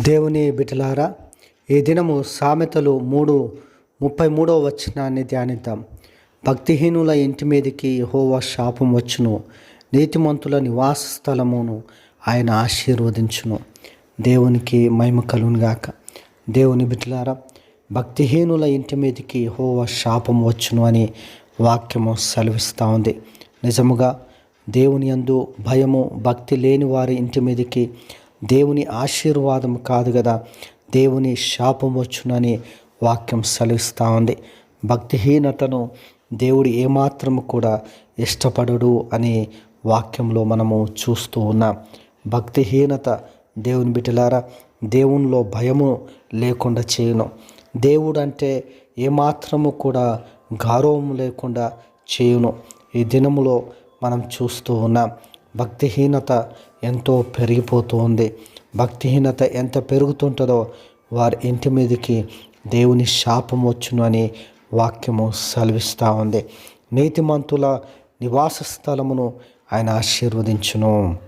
దేవుని బిటలారా ఈ దినము సామెతలు మూడు ముప్పై మూడవ వచనాన్ని ధ్యానిద్దాం. భక్తిహీనుల ఇంటి మీదకి హోవా శాపం వచ్చును. నీతిమంతుల నివాస స్థలమును ఆయన ఆశీర్వదించును. దేవునికి మహిమ కలుగునుగాక దేవుని బిటలారా భక్తిహీనుల ఇంటి మీదకి హోవా శాపం వచ్చును అని వాక్యము సెలవిస్తూ ఉంది. నిజముగా దేవుని యందు భయము భక్తి లేని వారి ఇంటి మీదకి దేవుని ఆశీర్వాదం కాదు కదా దేవుని శాపం వచ్చునని వాక్యం సెలవిస్తూ ఉంది. భక్తిహీనతను దేవుడు ఏమాత్రము కూడా ఇష్టపడడు అనే వాక్యంలో మనము చూస్తూ ఉన్నాం. భక్తిహీనత దేవుని బిడ్డలారా దేవునిలో భయము లేకుండా చేయను. దేవుడు అంటే ఏమాత్రము కూడా గౌరవం లేకుండా చేయును. ఈ దినములో మనం చూస్తూ ఉన్నాం. భక్తిహీనత ఎంతో పెరిగిపోతూ ఉంది భక్తిహీనత ఎంత పెరుగుతుంటుందో వారి ఇంటి మీదకి దేవుని శాపం వచ్చును అని వాక్యము సెలవిస్తూ ఉంది. నీతిమంతుల నివాస స్థలమును ఆయన ఆశీర్వదించును.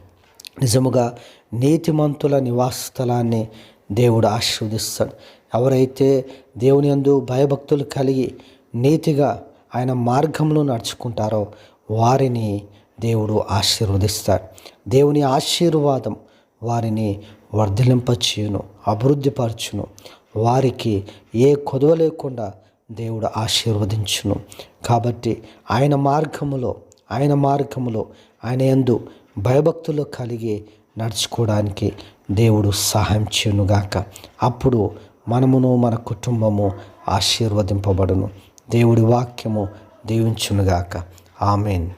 నిజముగా నీతిమంతుల నివాస స్థలాన్ని దేవుడు ఆశీర్వదిస్తాడు. ఎవరైతే దేవుని యందు భయభక్తులు కలిగి నీతిగా ఆయన మార్గంలో నడుచుకుంటారో వారిని దేవుడు ఆశీర్వదిస్తాడు. దేవుని ఆశీర్వాదం వారిని వర్ధలింపచేయును అభివృద్ధిపరచును. వారికి ఏ కొదవ లేకుండా దేవుడు ఆశీర్వదించును. కాబట్టి ఆయన మార్గములో ఆయన మార్గములో ఆయన ఎందు భయభక్తులు కలిగి నడుచుకోవడానికి దేవుడు సహాయం చేయనుగాక. అప్పుడు మనమును మన కుటుంబము ఆశీర్వదింపబడును. దేవుడి వాక్యము దీవించునుగాక. ఆమెన్.